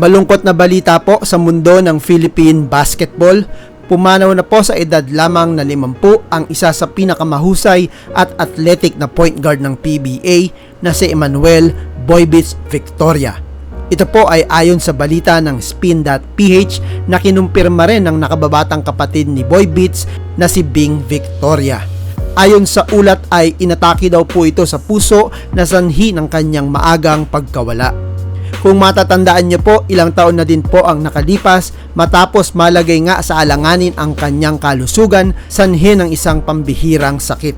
Malungkot na balita po sa mundo ng Philippine basketball. Pumanaw na po sa edad lamang na 50 ang isa sa pinakamahusay at athletic na point guard ng PBA na si Emmanuel Boybits Victoria. Ito po ay ayon sa balita ng spin.ph na kinumpirma rin ng nakababatang kapatid ni Boybits na si Bing Victoria. Ayon sa ulat ay inatake daw po ito sa puso na sanhi ng kanyang maagang pagkawala. Kung matatandaan niyo po, ilang taon na din po ang nakalipas matapos malagay nga sa alanganin ang kanyang kalusugan sanhi ng isang pambihirang sakit.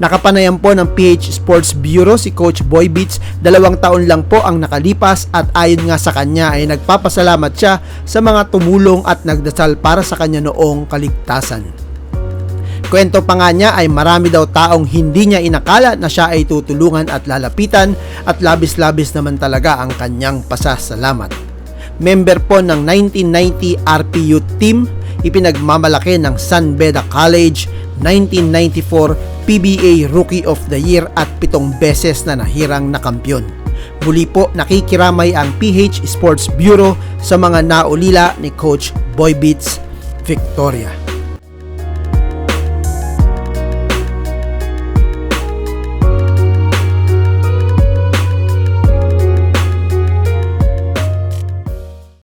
Nakapanayan po ng PH Sports Bureau si Coach Boy Beats, dalawang taon lang po ang nakalipas at ayon nga sa kanya ay nagpapasalamat siya sa mga tumulong at nagdasal para sa kanya noong kaligtasan. Kwento pa nga niya ay marami daw taong hindi niya inakala na siya ay tutulungan at lalapitan at labis-labis naman talaga ang kanyang pasasalamat. Member po ng 1990 RPU team, ipinagmamalaki ng San Beda College, 1994 PBA Rookie of the Year at pitong beses na nahirang na kampyon. Muli po nakikiramay ang PH Sports Bureau sa mga naulila ni Coach Boy Beats Victoria.